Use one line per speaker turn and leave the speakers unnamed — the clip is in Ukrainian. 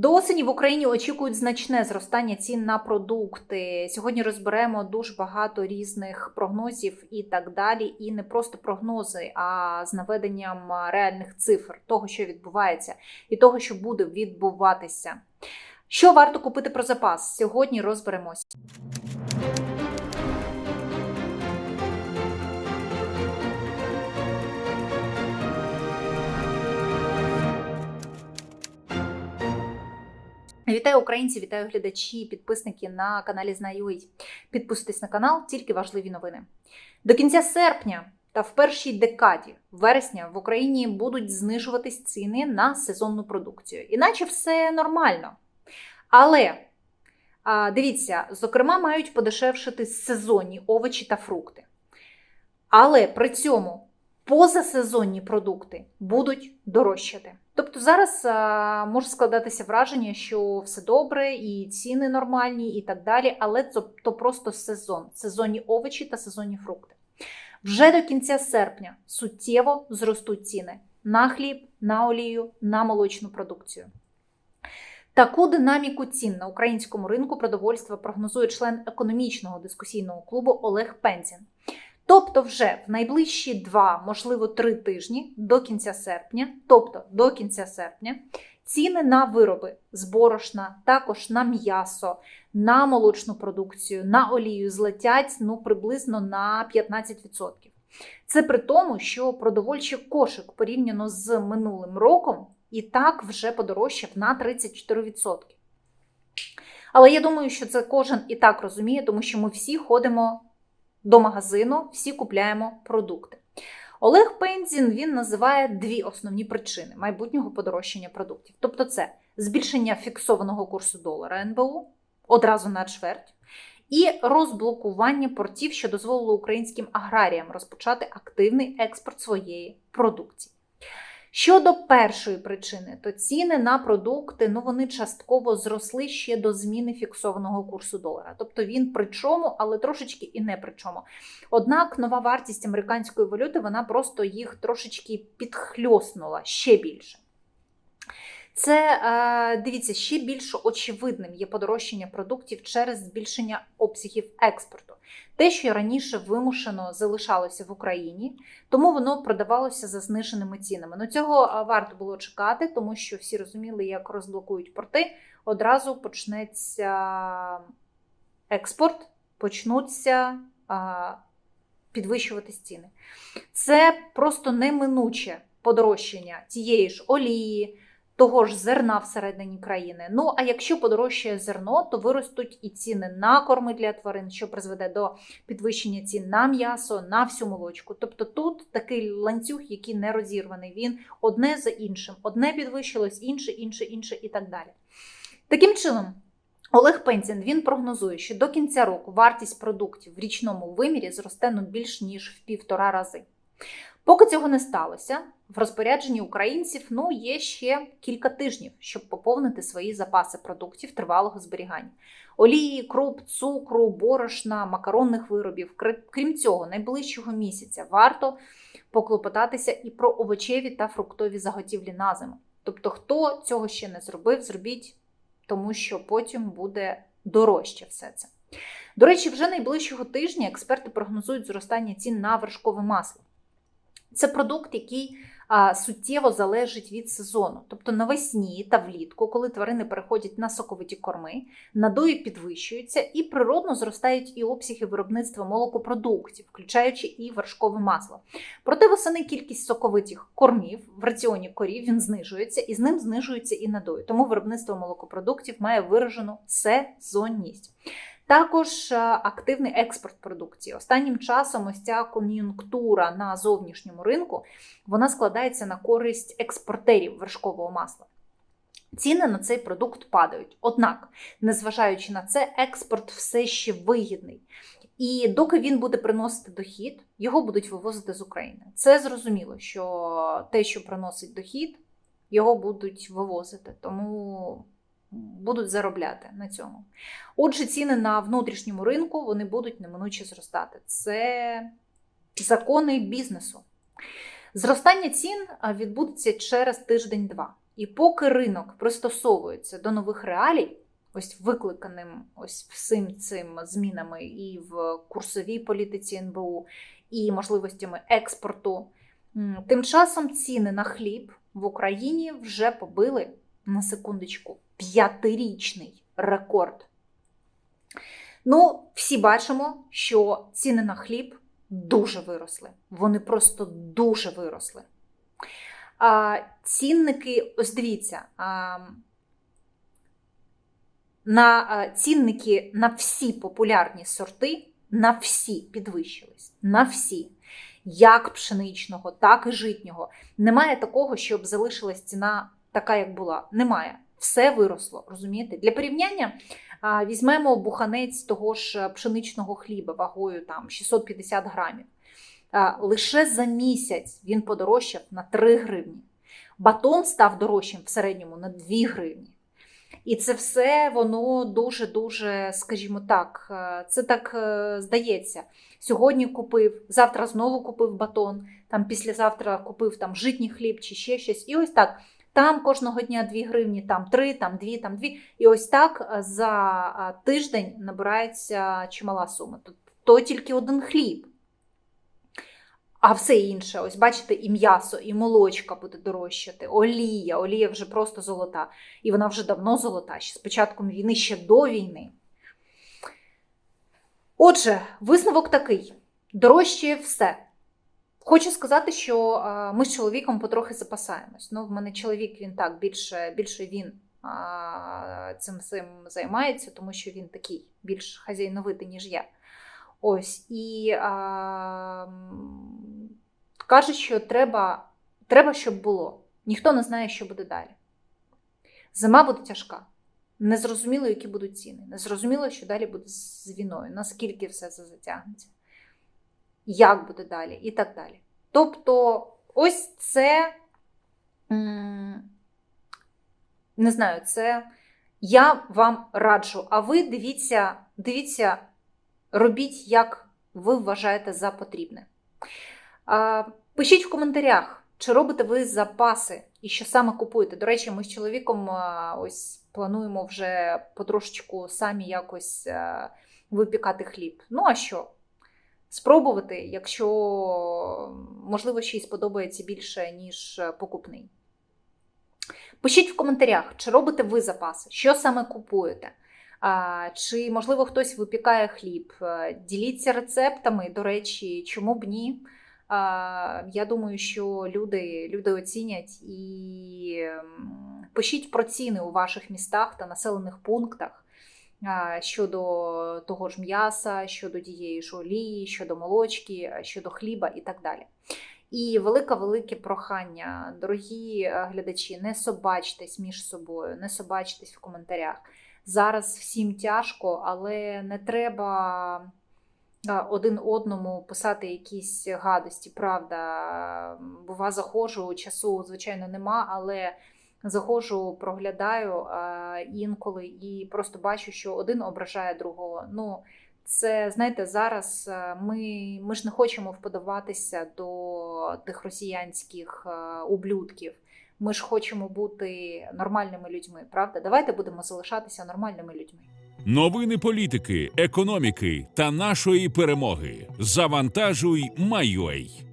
До осені в Україні очікують значне зростання цін на продукти. Сьогодні розберемо дуже багато різних прогнозів і так далі. І не просто прогнози, а з наведенням реальних цифр того, що відбувається, і того, що буде відбуватися. Що варто купити про запас? Сьогодні розберемося. Вітаю українці, вітаю глядачі, підписники на каналі Знаю.ua. Підписуйтесь на канал, тільки важливі новини. До кінця серпня та в першій декаді вересня в Україні будуть знижуватись ціни на сезонну продукцію. Іначе все нормально. Але дивіться, зокрема, мають подешевшити сезонні овочі та фрукти. Але при цьому позасезонні продукти будуть дорожчати. Тобто зараз а, може складатися враження, що все добре, і ціни нормальні, і так далі, але це то просто сезон, сезонні овочі та сезонні фрукти. Вже до кінця серпня суттєво зростуть ціни на хліб, на олію, на молочну продукцію. Таку динаміку цін на українському ринку продовольства прогнозує член економічного дискусійного клубу Олег Пензін. Тобто, вже в найближчі два, можливо, три тижні до кінця серпня, тобто до кінця серпня, ціни на вироби з борошна, також на м'ясо, на молочну продукцію, на олію злетять ну, приблизно на 15%. Це при тому, що продовольчий кошик порівняно з минулим роком і так вже подорожчав на 34%. Але я думаю, що це кожен і так розуміє, тому що ми всі ходимо до магазину, всі купляємо продукти. Олег Пензін він називає дві основні причини майбутнього подорожчання продуктів. Тобто, це збільшення фіксованого курсу долара НБУ одразу на чверть, і розблокування портів, що дозволило українським аграріям розпочати активний експорт своєї продукції. Щодо першої причини, то ціни на продукти ну вони частково зросли ще до зміни фіксованого курсу долара. Тобто він при чому, але трошечки і не при чому. Однак нова вартість американської валюти вона просто їх трошечки підхльоснула ще більше. Це дивіться ще більш очевидним є подорожчання продуктів через збільшення обсягів експорту. Те, що раніше вимушено залишалося в Україні, тому воно продавалося за зниженими цінами. Ну цього варто було чекати, тому що всі розуміли, як розблокують порти. Одразу почнеться експорт, почнуться підвищуватись ціни. Це просто неминуче подорожчання тієї ж олії того ж зерна всередині країни. Ну а якщо подорожчає зерно, то виростуть і ціни на корми для тварин, що призведе до підвищення цін на м'ясо, на всю молочку. Тобто тут такий ланцюг, який не розірваний, він одне за іншим, одне підвищилось, інше, інше, інше і так далі. Таким чином. Олег Пензін він прогнозує, що до кінця року вартість продуктів в річному вимірі зросте ну більш ніж в півтора рази. Поки цього не сталося, в розпорядженні українців ну є ще кілька тижнів, щоб поповнити свої запаси продуктів тривалого зберігання: олії, круп, цукру, борошна, макаронних виробів. Крім цього, найближчого місяця варто поклопотатися і про овочеві та фруктові заготівлі на зиму. Тобто, хто цього ще не зробив, зробіть, тому що потім буде дорожче все це. До речі, вже найближчого тижня експерти прогнозують зростання цін на вершкове масло. Це продукт, який суттєво залежить від сезону. Тобто навесні та влітку, коли тварини переходять на соковиті корми, надої підвищуються і природно зростають і обсяги виробництва молокопродуктів, включаючи і вершкове масло. Проте восени кількість соковитих кормів в раціоні корів він знижується, і з ним знижується і надої. Тому виробництво молокопродуктів має виражену сезонність. Також е, активний експорт продукції. Останнім часом ось ця кон'юнктура на зовнішньому ринку вона складається на користь експортерів вершкового масла. Ціни на цей продукт падають. Однак, незважаючи на це, експорт все ще вигідний. І доки він буде приносити дохід, його будуть вивозити з України. Це зрозуміло, що те, що приносить дохід, його будуть вивозити. Тому будуть заробляти на цьому. Отже, ціни на внутрішньому ринку вони будуть неминуче зростати. Це закони бізнесу. Зростання цін відбудеться через тиждень-два. І поки ринок пристосовується до нових реалій, ось викликаним ось всім цим змінами і в курсовій політиці НБУ, і можливостями експорту, тим часом ціни на хліб в Україні вже побили на секундочку п'ятирічний рекорд. Ну, всі бачимо, що ціни на хліб дуже виросли. Вони просто дуже виросли. А, цінники, ось дивіться, а, на а, цінники на всі популярні сорти, на всі підвищились. На всі. Як пшеничного, так і житнього. Немає такого, щоб залишилась ціна така, як була. Немає. Все виросло, розумієте? Для порівняння візьмемо буханець того ж пшеничного хліба вагою там 650 грамів. Лише за місяць він подорожчав на 3 гривні. Батон став дорожчим в середньому на 2 гривні. І це все воно дуже-дуже, скажімо так, е, це так е, здається. Сьогодні купив, завтра знову купив батон, там післязавтра купив там житній хліб чи ще щось. І ось так. Там кожного дня 2 гривні, там 3, там 2, там 2. І ось так е, за е, тиждень набирається чимала сума. То, тільки один хліб. А все інше, ось бачите, і м'ясо, і молочка буде дорожчати, олія. Олія вже просто золота. І вона вже давно золота, ще з початком війни, ще до війни. Отже, висновок такий: дорожче все. Хочу сказати, що ми з чоловіком потрохи запасаємось. Ну, в мене чоловік він так більше, більше він цим всім займається, тому що він такий більш хазяйновитий, ніж я. Ось і а, каже, що треба, треба, щоб було. Ніхто не знає, що буде далі. Зима буде тяжка. Незрозуміло, які будуть ціни. Незрозуміло, що далі буде з війною, наскільки все це затягнеться, як буде далі, і так далі. Тобто, ось це, не знаю, це я вам раджу. А ви дивіться, дивіться, робіть, як ви вважаєте за потрібне. Пишіть в коментарях, чи робите ви запаси і що саме купуєте. До речі, ми з чоловіком ось плануємо вже потрошечку самі якось випікати хліб. Ну а що? Спробувати, якщо можливо ще й сподобається більше, ніж покупний. Пишіть в коментарях, чи робите ви запаси, що саме купуєте. Чи, можливо, хтось випікає хліб. Е, Діліться рецептами, до речі, чому б ні. Я думаю, що люди, люди оцінять і пишіть про ціни у ваших містах та населених пунктах щодо того ж м'яса, щодо тієї ж олії, щодо молочки, щодо хліба і так далі. І велике-велике прохання, дорогі глядачі, не собачтесь між собою, не собачтесь в коментарях. Зараз всім тяжко, але не треба один одному писати якісь гадості. Правда, бува, заходжу, часу, звичайно, нема, але заходжу, проглядаю інколи і просто бачу, що один ображає другого. Ну, це знаєте, зараз е, ми, ми ж не хочемо вподобатися до тих росіянських е, ублюдків. Ми ж хочемо бути нормальними людьми, правда? Давайте будемо залишатися нормальними людьми.
Новини політики, економіки та нашої перемоги. Завантажуй, Майой.